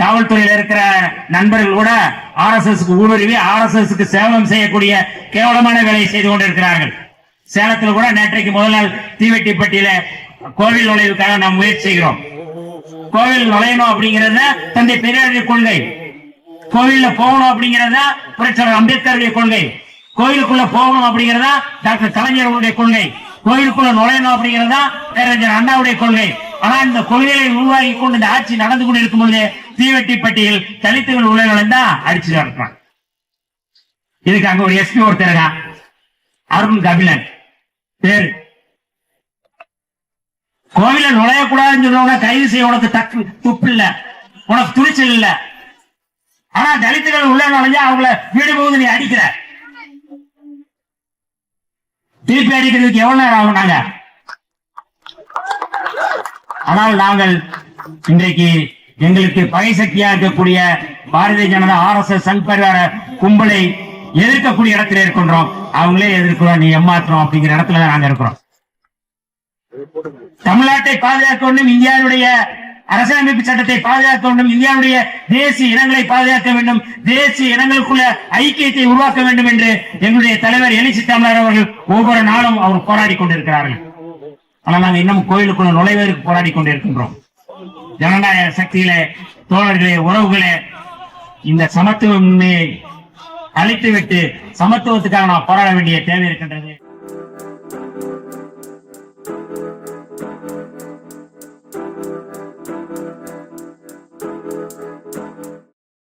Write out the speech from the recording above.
காவல்துறையில இருக்கிற நண்பர்கள் கூட ஆர் எஸ் எஸ் ஊடுருவி ஆர் எஸ் எஸ் சேவம் செய்யக்கூடிய கேவலமான வேலையை செய்து கொண்டிருக்கிறார்கள். சேலத்தில் கூட நேற்றைக்கு முதல் நாள் தீவெட்டிப்பட்டியில கோவில் நுழைவுக்காக நாம் முயற்சி செய்கிறோம். கோவில் நுழையணும் அப்படிங்கறது தந்தை பெரியாருடைய கொள்கை. கோவில்ல போகணும் அப்படிங்கறதா புரட்சியாளர் அம்பேத்கருடைய கொள்கை. கோயிலுக்குள்ள போகணும் அப்படிங்கறத டாக்டர் கலைஞர்களுடைய கொள்கை. கோயிலுக்குள்ள நுழையணும் அப்படிங்கறதா பேரறிஞர் அண்ணாவுடைய கொள்கை. ஆனா இந்த கொள்கைகளை உருவாக்கி கொண்டு இந்த ஆட்சி நடந்து கொண்டு இருக்கும் பொழுது தீவெட்டிப்பட்டியில் தலித்துகள் உள்ள நுழைந்தா அடிச்சு நடத்துறான் இதுக்கு அங்க ஒரு எஸ்பி ஒருத்தர் அருண் கபிலன். பேரு. கோவில நுழையக்கூடாதுன்னு சொல்றவங்க கைது செய்ய உனக்கு தப்பு துப்பு இல்ல. உனக்கு துணிச்சல் இல்ல. ஆனா தலித்துகள் உள்ள நுழைஞ்சா அவங்கள வீடு போகுது நீ அடிக்கிற. திருப்பி அடிக்கிறதுக்கு எவ்வளவு நேரம் ஆகும் நாங்க? ஆனால் நாங்கள் இன்றைக்கு எங்களுக்கு பகை சக்தியா இருக்கக்கூடிய Bharatiya Janata R S S Sangh கும்பலை எதிர்க்கக்கூடிய இடத்துல இருக்கின்றோம். அவங்களே எதிர்க்கிறோம் நீ ஏமாத்துறோம் அப்படிங்கிற இடத்துல நாங்க இருக்கிறோம். தமிழ்நாட்டை பாதுகாக்க வேண்டும் இந்தியாவுடைய அரசியலமைப்பு சட்டத்தை பாதுகாக்க வேண்டும் இந்தியாவுடைய தேசிய இனங்களை பாதுகாக்க வேண்டும் தேசிய இனங்களுக்குள்ள ஐக்கியத்தை உருவாக்க வேண்டும் என்று எங்களுடைய தலைவர் எழுச்சி தமிழர் அவர்கள் ஒவ்வொரு நாளும் அவர் போராடி கொண்டிருக்கிறார்கள். ஆனால் நாங்கள் இன்னும் கோயிலுக்குள்ள நுழைவதற்கு போராடி கொண்டிருக்கின்றோம். ஜனநாயக சக்தியிலே தோழர்களே உறவுகளே இந்த சமத்துவம் அழித்துவிட்டு சமத்துவத்துக்காக நாம் போராட வேண்டிய தேவை இருக்கின்றது.